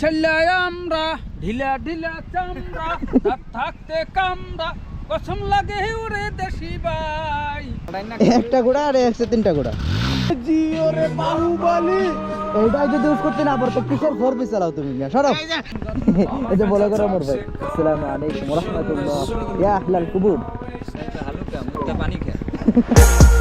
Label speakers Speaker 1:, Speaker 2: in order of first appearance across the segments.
Speaker 1: সেল্লায় আমরা ঢিলা ঢিলা চামড়া থাকতে কামড়া কসম লাগে ওরে দেশি ভাই।
Speaker 2: একটা ঘোড়া আর একশো তিনটা ঘোড়া।
Speaker 1: জিও রে বাহুবলি
Speaker 2: যদি ইউজ করতে না পারতো কিসের ফোর পিস চালাও তুমি সরব এই যে। বলে করে মোর ভাই। আসসালামু আলাইকুম ওয়া রাহমাতুল্লাহ। ইয়া আহলাল কুবুর।
Speaker 1: পানি খেয়ে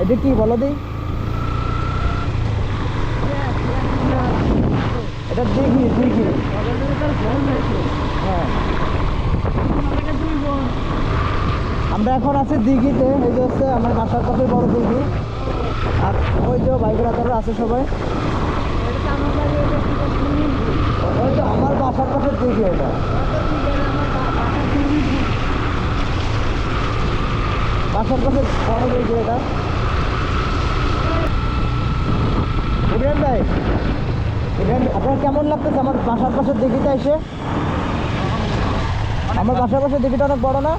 Speaker 2: এটা কি বলো দি এটা দিঘি দিঘি হ্যাঁ। আমরা এখন আছি দিঘিতে, এই যে হচ্ছে আমার বাসার পাশে বড় দিঘি। আর ওই যে বাইক রাতারা আছে সবাই। ওই তো আমার বাসার পাশে দিঘি এটা। বাসার পাশে বড় দিঘি এটা ইব্রাহিম ভাই ইব্রাহিম আপনার কেমন লাগতেছে? আমার বাসার পাশের দিঘিটা এসে? আমার বাসার পাশের দিঘিটা অনেক বড় না?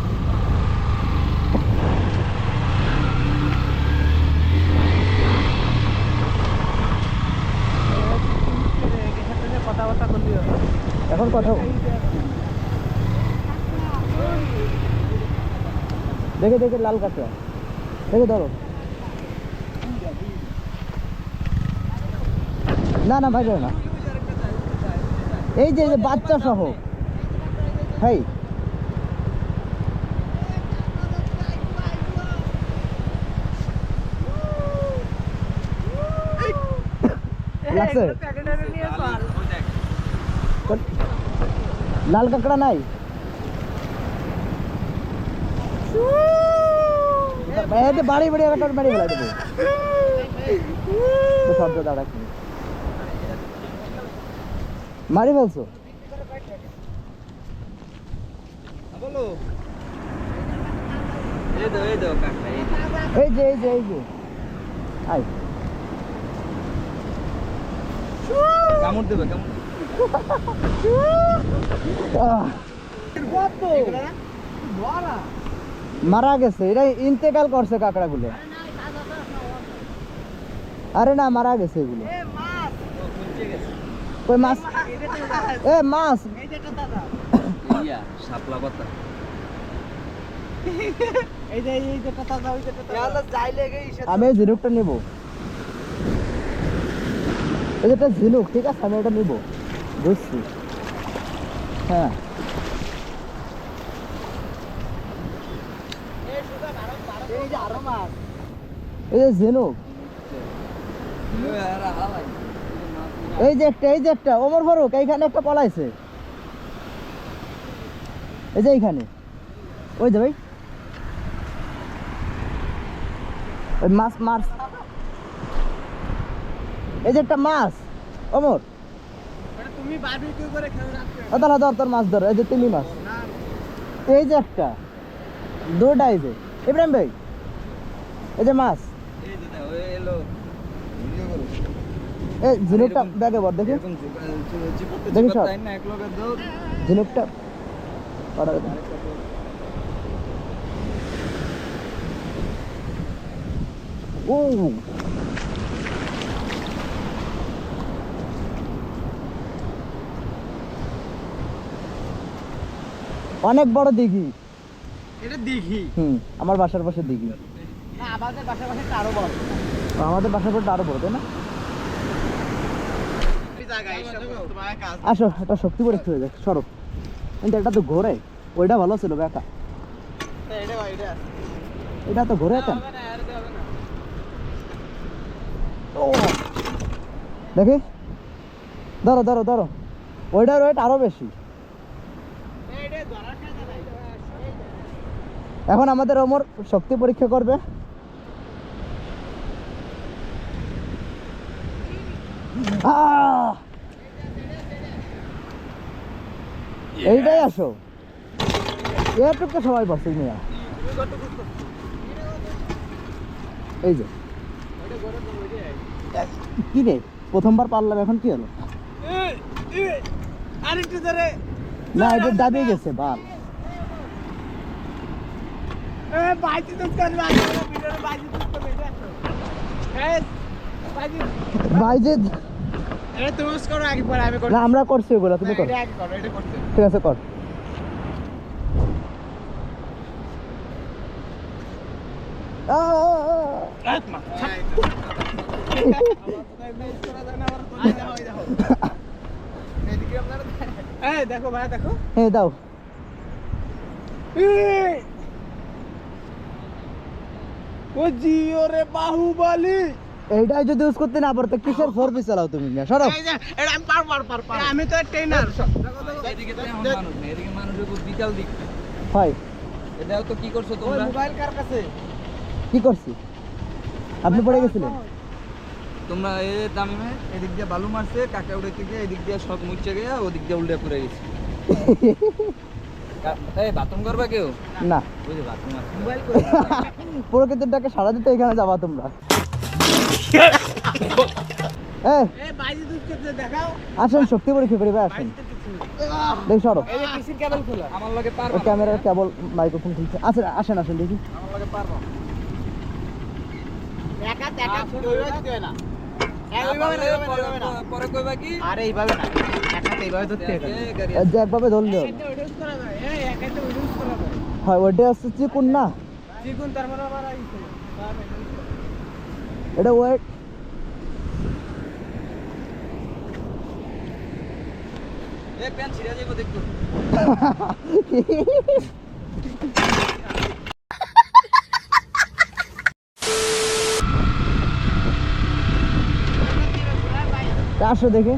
Speaker 2: এখন কথা দেখে দেখে লাল কাঁচা। দেখে ধরো। না না, ভাই না। এই যে বাচ্চা সহ। হাই। লাগছে? লাল কাঁকড়া নাই? বাড়ি বাড়ি একটা বাড়ি ফেলা দেবো। শব্দ মারি ফেলছো?
Speaker 1: বলো এই
Speaker 2: যে এই যে এই যে। আই
Speaker 1: কামড় দেবে কামড়
Speaker 2: মারা গেছে এটা ইন্তেকাল করছে কাঁকড়াগুলো। আরে না মারা গেছে এগুলো। কই মাছ। এ মাছ।
Speaker 1: ইয়া শাপলা
Speaker 2: আমি ঝিনুকটা নেব। একটা ঝিনুক ঠিক আছে আমি এটা নেব। বুঝছি। হ্যাঁ। এই যে ঝিনুক। এই যে একটা, এই যে একটা, ওমর ফারুক, এইখানে একটা পলাইছে। এই যে এইখানে। ওই যে ভাই। ওই মাছ মাছ। এই যে একটা মাছ, ওমর। দাঁড়া, ধর, তোর মাছ ধর, এই যে তিমি মাছ। এই যে একটা দুটা এই যে। ইব্রাহিম ভাই, এই যে মাছ
Speaker 1: এই যে দাও এই এলো ভিডিও করো
Speaker 2: এই ঝিনুকটা ব্যাগে ভর দেখি। দেখি সব।
Speaker 1: আইন না এক লগে দাও।
Speaker 2: ঝিনুকটা অর্ডার ও অনেক বড় দিঘি।
Speaker 1: এটা
Speaker 2: হুম আমার বাসার পাশে দিঘি।
Speaker 1: আমাদের বাসা বাসা আরও বড়।
Speaker 2: আমাদের বাসার পাশে আরও বড় তাই না
Speaker 1: জায়গা এইসব তোমার কাজ
Speaker 2: আসো এটা শক্তি পরীক্ষা হয়ে যাক সরো। কিন্তু এটা তো ঘোরে ওইটা ভালো ছিল বেকা
Speaker 1: এটা এটা।
Speaker 2: এটা তো ঘোরে কেন
Speaker 1: হবে না আর হবে না।
Speaker 2: ও দেখি। ধরো ধরো ধরো। ওইটার ওয়েট আরও বেশি। এখন আমাদের ওমর শক্তি পরীক্ষা করবে। আহ! এইটাই আসো। এটুকু সবাই পারছে মিয়া এই যে। কি রে? প্রথমবার পারলাম এখন কি হলো?
Speaker 1: আরেকটু
Speaker 2: না এটা দাবিয়ে গেছে বাল।
Speaker 1: বাইজি
Speaker 2: না আমরা করছি ওগুলো তুমি করো।
Speaker 1: এটা করো এটা করতে
Speaker 2: ঠিক আছে কর। আ, আ, আ, আ।
Speaker 1: এই দেখো ভাই দেখো।
Speaker 2: এই দাও।
Speaker 1: ও জিও রে বাহুবলি।
Speaker 2: এইটাই যদি ইউজ করতে না পারতো কিসের ফোর পিস চালাও তুমি না সরো।
Speaker 1: এটা আমি পার পার পার পার আমি তো ট্রেনার
Speaker 3: এদিকে তো এমন মানুষ এদিকে মানুষের খুব বিকাল দিক।
Speaker 2: হয়।
Speaker 3: এটাও তো কি করছ তোমরা?
Speaker 1: মোবাইল কার কাছে?
Speaker 2: কি করছি? আপনি পড়ে গেছিলেন?
Speaker 3: তোমরা এ দামে এদিক দিয়ে বালু মারছে কাকা উড়াইতে গিয়ে এদিক দিয়ে শখ মুচ্ছে গিয়ে ওদিক দিয়ে উল্টে পড়ে গেছে। কা- এই বাথরুম করবা কেউ?
Speaker 2: না।
Speaker 3: ওই বাথরুম আছে।
Speaker 1: মোবাইল
Speaker 2: সারা দিতে এখানে যাবা তোমরা এ
Speaker 1: এই বাইজি দুধ করতে দেখাও
Speaker 2: আসেন শক্তি পরীক্ষা করি ভাই আসেন। দেখ সরো।
Speaker 1: এই যে কিসির কেবল খোলা
Speaker 3: আমার লগে পারবা
Speaker 2: ওই
Speaker 3: না।
Speaker 2: ক্যামেরার কেবল মাইক্রোফোন খুলছে। আসেন আসেন আসেন দেখি।
Speaker 1: হয়
Speaker 2: একভাবে ধরলে। হবে
Speaker 1: একাতে ওইটা use করা যায়। এই একাতে ওইটা use করা যায়।
Speaker 2: হয় ওইটা হচ্ছে চিকুন না?
Speaker 1: চিকুন তারপরে আবার আইছে।
Speaker 2: এটা ওয়েট আসো দেখে।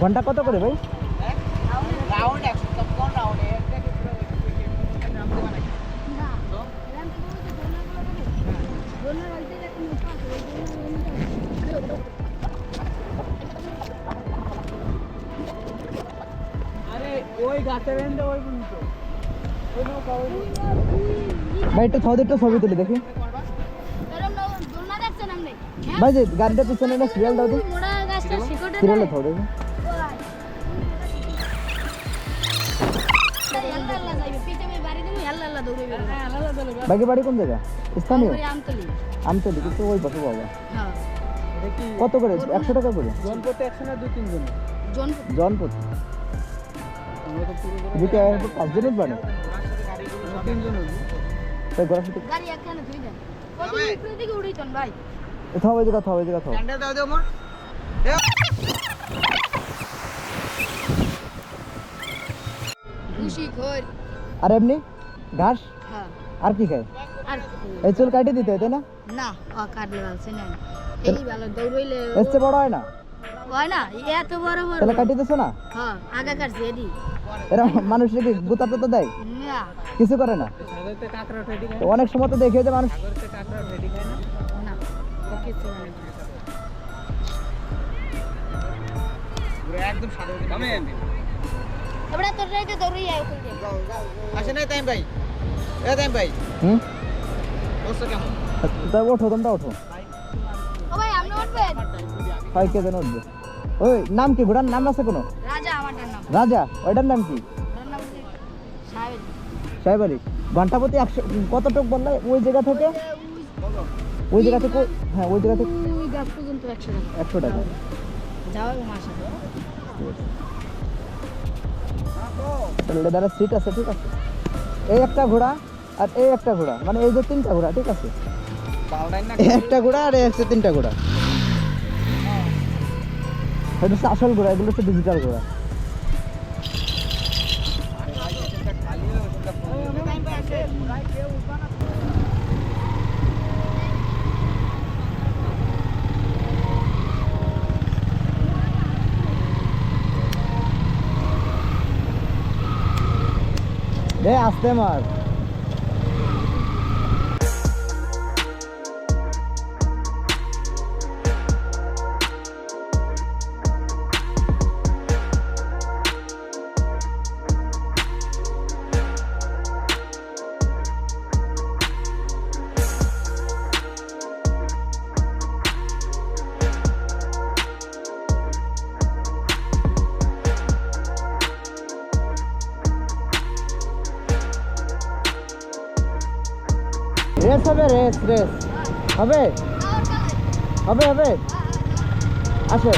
Speaker 2: ঘণ্টা কত করে ভাই? ভাই একটু একটু ছবি তুলি দেখি। ভাই যে গাড়িটা পিছনে সিরিয়াল দাও তো। সিরিয়ালে থাও দেখি। বাকি বাড়ি কোন জায়গা? স্থানীয়? আমতলি। কিন্তু ওই পাশে বাবা কত করে? একশো টাকা করে?
Speaker 1: একশো না দু তিন জন
Speaker 2: জনপথ? এয়ারপোর্ট পাঁচ দিনের বানে তাই ঘোরা
Speaker 4: গাড়ি একখানে ভাই।
Speaker 1: দাও
Speaker 4: খুশি
Speaker 2: আর এমনি? ঘাস?
Speaker 4: হ্যাঁ।
Speaker 2: আর কি খায় এই চুল কাটিয়ে দিতে হয় তাই না?
Speaker 4: না ও কাটলে ভালছে না এই ভালো দৌড়ইলে
Speaker 2: এর বড় হয় না?
Speaker 4: হয় না এত বড় বড়।
Speaker 2: তাহলে কাটিয়ে দিছো না?
Speaker 4: হ্যাঁ আগা কাটছে এডি।
Speaker 2: এরা মানুষকে কি গুতা টুতা দেয়?
Speaker 4: না।
Speaker 2: কিছু করে না? অনেক সময় তো দেখে যে মানুষ
Speaker 1: সাগরতে কাকড়া রেডি খায় না
Speaker 4: না ও কিছু হয় না।
Speaker 1: পুরো একদম সাদা
Speaker 3: আমি
Speaker 4: তোর রাইতে দৌড়ই আয় ওখানে
Speaker 1: আসে না তাইম ভাই। এ তাইম ভাই।
Speaker 2: হুম?
Speaker 1: অবস্থা কেমন?
Speaker 2: তা ওঠো তোমরা ওঠো।
Speaker 4: ও ভাই আপনি উঠবেন
Speaker 2: হয় কে যেন উঠবে। ওই নাম কি? ঘোড়ার নাম আছে কোনো?
Speaker 4: রাজা আমারটার নাম।
Speaker 2: রাজা ওইটার নাম কি?
Speaker 4: সাহেব
Speaker 2: আলী। ঘণ্টা প্রতি একশো কতটুক বললে ওই জায়গা থেকে? ওই জায়গা থেকে হ্যাঁ ওই জায়গা থেকে
Speaker 4: একশো টাকা।
Speaker 2: একশো টাকা।
Speaker 4: যাওয়া
Speaker 2: দাদা সিট আছে, ঠিক আছে? এই একটা ঘোড়া আর এই একটা ঘোড়া মানে এই যে তিনটা ঘোড়া, ঠিক আছে? একটা ঘোড়া আর এই হচ্ছে তিনটা ঘোড়া। এটা হচ্ছে আসল ঘোড়া, এগুলো হচ্ছে ডিজিটাল ঘোড়া
Speaker 3: খালি হয়ে ওটা ফোন
Speaker 1: টাইম ভাই আসে পুরাই কেউ উঠবা না
Speaker 2: রে আসতে মার। রেস হবে রেস রেস হবে? হবে হবে? আসো।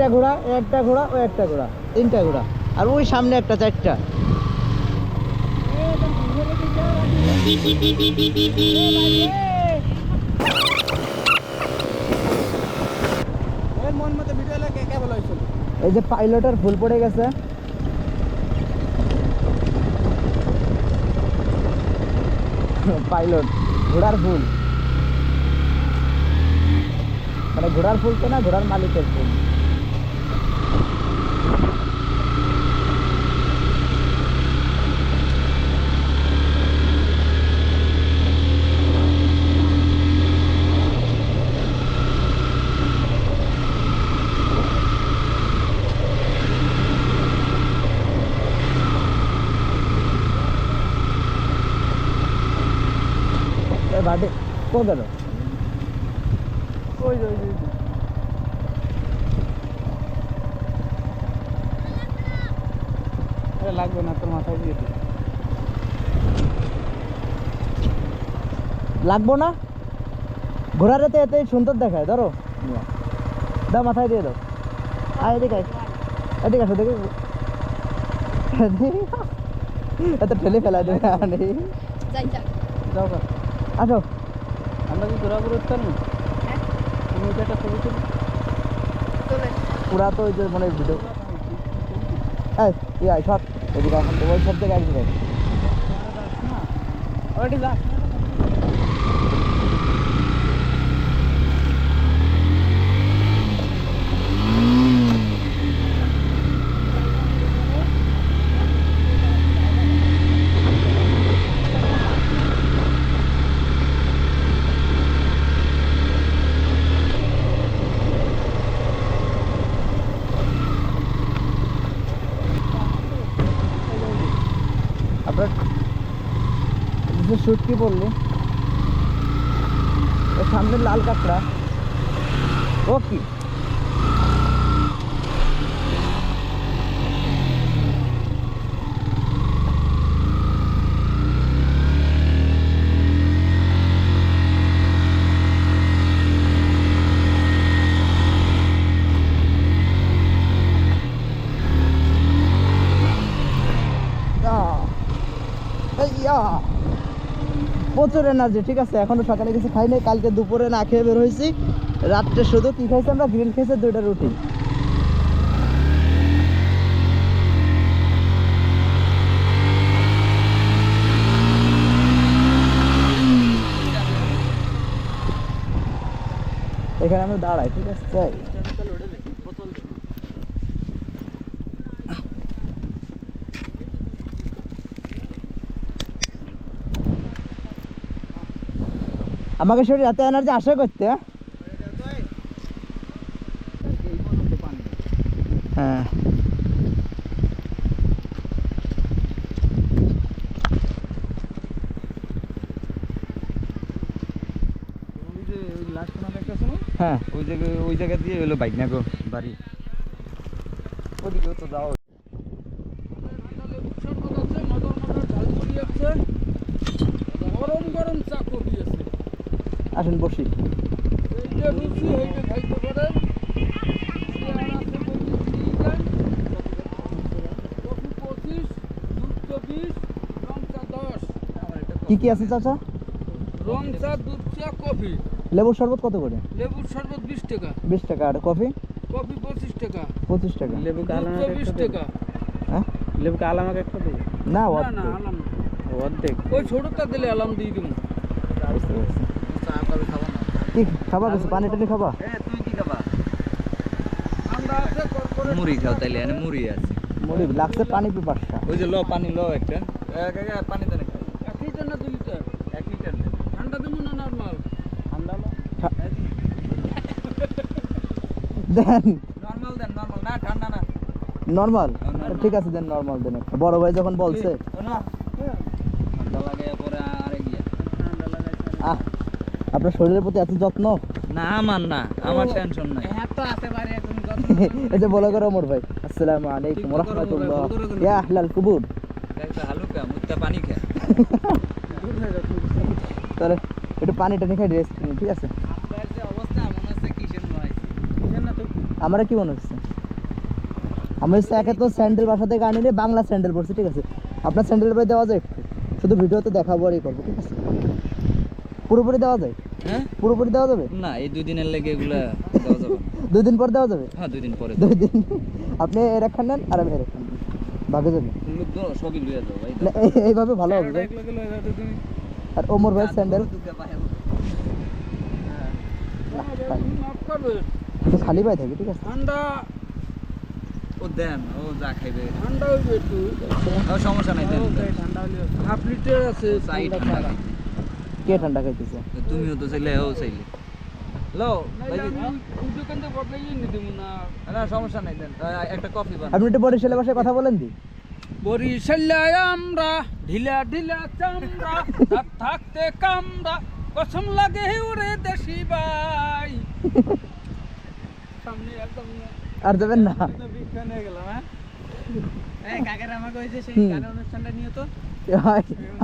Speaker 2: একটা ঘোড়া একটা ঘোড়া, ও একটা ঘোড়া, তিনটা ঘোড়া। আর ওই সামনে একটা, চারটা। এই যে পাইলটের ফুল পড়ে গেছে। পাইলট ঘোড়ার ফুল। মানে ঘোড়ার ফুল তো না, ঘোড়ার মালিকের ফুল এ বাটে কো গেল
Speaker 1: ওই ওই ওই আরে লাগবে না তোর মাথায় দিয়ে দিই
Speaker 2: লাগবো না? ঘোড়ার এতে এতে সুন্দর দেখায় ধরো। দাও মাথায় দিয়ে দাও। আয় এদিকে আয়। এদিকে আসো দেখি এত ঠেলে ফেলা দেবে। আসো।
Speaker 1: উঠতাম না
Speaker 4: হ্যাঁ।
Speaker 1: তুমি ওইটা একটা ছবি তুলি।
Speaker 2: পুরা তো ওই যে মানে ভিডিও এই আয় সব এদিকে এখন সব জায়গায় একদিকে
Speaker 1: ওইটি
Speaker 2: আপনার শুট কি বললি ওই সামনে লাল কাঁকড়া। ও কি আহ, এই ইয়া। প্রচুর এনার্জি ঠিক আছে? এখনও সকালে কিছু খাই নাই, কালকে দুপুরে না খেয়ে বের হয়েছি। রাত্রে শুধু কি খাইছি আমরা? গ্রিল খেয়েছি দুইটা রুটি। এখানে আমরা দাঁড়াই, ঠিক আছে? আমাকে শরীর এত এনার্জি আশা করতে। হ্যাঁ? হ্যাঁ।
Speaker 3: ওই জায়গায় ওই জায়গা দিয়ে হলো বাইক, না গো, বাড়ি। ওদিকেও তো যাও
Speaker 1: গরম গরম চা কফি আছে
Speaker 2: আসেন বসি
Speaker 1: এইটা রুচি হইতে খাইতে পারেন চেয়ার আছে পঁচিশ তিরিশ কফি পঁচিশ দুধ চা দশ
Speaker 2: কি কি আছে চাচা?
Speaker 1: রং চা দুধ চা কফি
Speaker 2: লেবুর শরবত কত করে?
Speaker 1: লেবুর শরবত বিশ টাকা।
Speaker 2: বিশ টাকা আর কফি?
Speaker 1: কফি পঁচিশ টাকা।
Speaker 2: পঁচিশ টাকা
Speaker 1: দুধ চা বিশ টাকা।
Speaker 2: হ্যাঁ
Speaker 1: লেবুকে আলামাকে একটা দেবে
Speaker 2: না
Speaker 1: না আলাম না।
Speaker 3: অর্ধেক।
Speaker 1: ওই ছোটটা দিলে আলাম দিয়ে দিব।
Speaker 2: বুঝতে পারছি। কি খাবা কিছু পানি টানি খাবা?
Speaker 3: কি মুড়ি খাও তাইলে এনে মুড়ি আছে।
Speaker 2: মুড়ি লাগছে পানি পিপাসা।
Speaker 3: ওই যে ল পানি ল একটা। পানি দেন একটা।
Speaker 1: এক লিটার না দুই লিটার?
Speaker 3: এক লিটার
Speaker 1: ঠান্ডা দেবো না নর্মাল
Speaker 3: ঠান্ডা
Speaker 2: দেন।
Speaker 3: নর্মাল দেন নর্মাল না ঠান্ডা না।
Speaker 2: নর্মাল ঠিক আছে দেন নর্মাল দেন। বড় ভাই যখন বলছে
Speaker 3: না ঠান্ডা লাগে পরে আরে গিয়া
Speaker 1: ঠান্ডা লাগাইছে
Speaker 2: আহ আপনার শরীরের প্রতি এত যত্ন?
Speaker 3: না আমার না আমার টেনশন নাই।
Speaker 1: হ্যাঁ তো আছে বাড়ি এখন যত
Speaker 2: এই যে বলো করো ওমর ভাই। আসসালামু আলাইকুম
Speaker 1: করো,
Speaker 2: রহমতুল্লাহ। ইয়া আহলাল কুবুর।
Speaker 3: একটা হালুকা মুত্তা পানি
Speaker 1: হয়ে যাচ্ছে
Speaker 2: তাহলে একটু পানি টানি খাই রেস্ট নিন ঠিক আছে?
Speaker 3: আপনার যে অবস্থা মনে হচ্ছে কিসের নয়
Speaker 1: বুঝেন না তো?
Speaker 2: আমার কি মনে হচ্ছে? আমি হচ্ছে একে তো স্যান্ডেল বাসা থেকে আনিলে বাংলা স্যান্ডেল পড়ছে ঠিক আছে? আপনার স্যান্ডেল ভাই দেওয়া যায় একটু। শুধু ভিডিওতে দেখাবো আর ই করব ঠিক আছে? পুরোপুরি দেওয়া যায়?
Speaker 3: হ্যাঁ?
Speaker 2: পুরোপুরি দেওয়া যাবে?
Speaker 3: না এই দুই দিনের লেগে এগুলা দেওয়া যাবে
Speaker 2: দুই দিন পর দেওয়া যাবে?
Speaker 3: হ্যাঁ দুই দিন পরে।
Speaker 2: দুই দিন। আপনি এর একখান নেন আর আমি এর একখান নেন ভাগে যাবে?
Speaker 3: সবই লইয়া যাও ভাই
Speaker 2: এই- এইভাবে ভালো হবে। ভাই। আর ওমর ভাই স্যান্ডেল খালি পাই থাকি ঠিক আছে?
Speaker 1: ঠান্ডা।
Speaker 3: ও দেন ও যা খাইবে।
Speaker 1: ঠান্ডা হইবে একটু।
Speaker 3: সমস্যা নাই দেন
Speaker 1: ঠান্ডা হাফ লিটার আছে
Speaker 3: চাই
Speaker 1: ঠান্ডা।
Speaker 2: কে ঠান্ডা খাইতেছে?
Speaker 3: তুমিও তো চাইলে ও চাইলে। লো
Speaker 1: নাইলে আমি ওই দোকান থেকে বদলাই এনে দেবো না।
Speaker 3: না সমস্যা নাই দেন। একটা কফি বানান।
Speaker 2: আপনি একটু বরিশালের ভাষায় কথা বলেন দি।
Speaker 1: আমরা ঢিলা ঢিলা চামড়া থাকতে কামড়া কসম লাগে ওরে দেশি ভাই। সামনে একদম
Speaker 2: আর দেবেন না।
Speaker 1: বিজ্ঞান গেলাম হ্যাঁ? কাকের আমাকে ওই যে সেই গানের অনুষ্ঠানটা নিয়ে তো।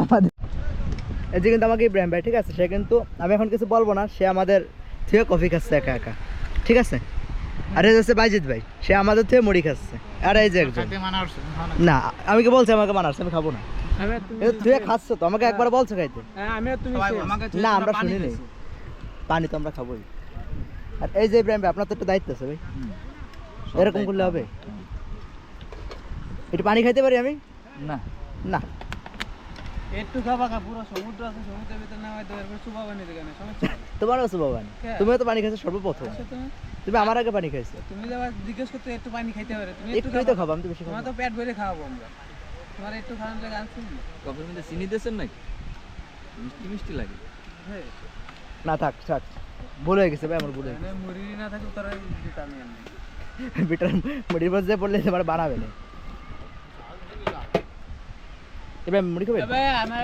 Speaker 2: আমাদের যে কিন্তু আমাকে ইব্রাহিম ভাই ঠিক আছে? সে কিন্তু আমি এখন কিছু বলব না সে আমাদের থেকে কফি খাচ্ছে একা একা। ঠিক আছে? আর এই হচ্ছে বাইজিৎ ভাই সে আমাদের থেকে মুড়ি খাচ্ছে। আর এই যে একজন। না আমি কি বলছি আমাকে মানার্স আমি খাব না। তুই খাচ্ছ তো আমাকে একবার বলছো খাইতে?
Speaker 1: হ্যাঁ।
Speaker 2: না আমরা শুনি নাই পানি তো আমরা খাবোই। আর এই যে ইব্রাহিম ভাই আপনার তো একটা দায়িত্ব আছে ভাই। এরকম করলে হবে। একটু পানি খাইতে পারি আমি?
Speaker 3: না।
Speaker 2: না।
Speaker 1: একটু খাবা খা পুরো সমুদ্র আছে সমুদ্রের ভিতরে নামাই দেবো এরপর সুবা বানিয়ে দেবে সমস্যা
Speaker 2: তোমার আছে বাবা
Speaker 1: কে?
Speaker 2: তুমিও তো পানি খাইছো সর্বপ্রথম।
Speaker 1: আচ্ছা তুমি?
Speaker 2: আমার আগে পানি খাইছো?
Speaker 1: তুমি জিজ্ঞেস করতে একটু পানি খাইতে পারে তুমি একটু
Speaker 2: একটুই তো আমি তো বেশি খাব
Speaker 1: তো পেট ভরে খাওয়াবো আমরা। তোমার একটু খাওয়ানোর লাগে আনছি
Speaker 3: কফির মধ্যে চিনি দিয়েছেন নাকি? মিষ্টি মিষ্টি লাগে।
Speaker 2: না থাক থাক। ভুল হয়ে গেছে ভাই আমার ভুল হয়ে
Speaker 1: মানে মুড়ি না থাকে তোরা দিতে আমি আনি
Speaker 2: গেছে বিটার মুড়ির মধ্যে পড়লে এবার বানাবে না। এবার মুড়ি খাবে
Speaker 1: তবে আমার